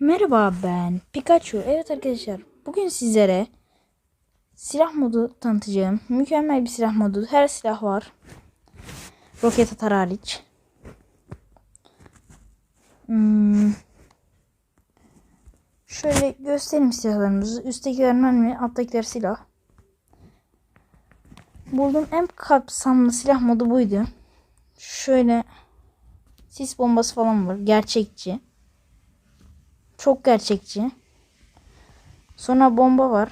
Merhaba ben Pikachu. Evet arkadaşlar bugün sizlere silah modu tanıtacağım. Mükemmel bir silah modu. Her silah var. Roket atar hariç. Hmm. Şöyle göstereyim silahlarımızı. Üsttekiler mermi, alttakiler silah. Bulduğum en kapsamlı silah modu buydu. Şöyle sis bombası falan var. Gerçekçi. Çok gerçekçi. Sonra bomba var.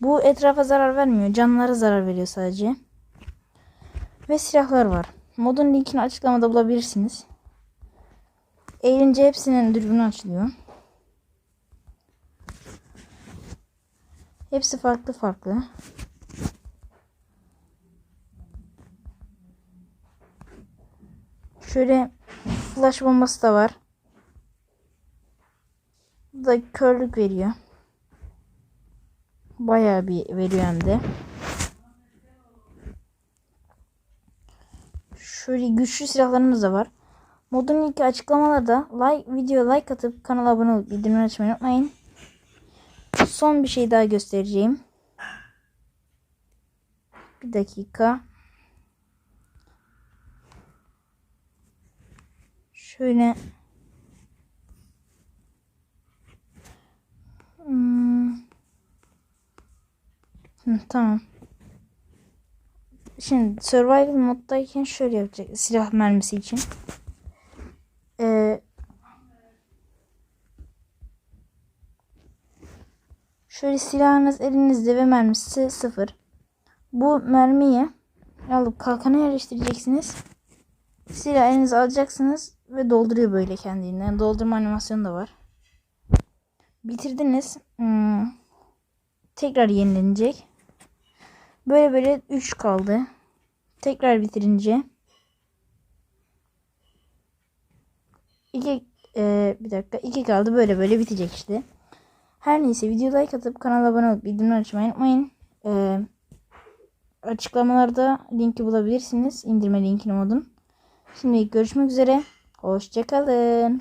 Bu etrafa zarar vermiyor. Canlılara zarar veriyor sadece. Ve silahlar var. Modun linkini açıklamada bulabilirsiniz. Eğilince hepsinin dürbünü açılıyor. Hepsi farklı farklı. Şöyle flash bombası da var. Bu da körlük veriyor. Bayağı bir veriyor hem de. Şöyle güçlü silahlarımız da var. Modun linki açıklamalarda. Like, video like atıp kanala abone olup bildirimleri açmayı unutmayın. Son bir şey daha göstereceğim. Bir dakika. Şöyle Hmm. Hı, tamam. Şimdi survival moddayken şöyle yapacak silah mermisi için. Ee, şöyle silahınız elinizde ve mermisi sıfır. Bu mermiyi alıp kalkana yerleştireceksiniz. Silah elinize alacaksınız ve dolduruyor böyle kendinden. Doldurma animasyonu da var. Bitirdiniz. Hmm. Tekrar yenilenecek. Böyle böyle 3 kaldı. Tekrar bitirince 2 e, bir dakika 2 kaldı. Böyle böyle bitecek işte. Her neyse video like atıp kanala abone olup bildirimleri açmayı unutmayın. E, açıklamalarda linki bulabilirsiniz. indirme linkini modun. Şimdi görüşmek üzere. Hoşçakalın.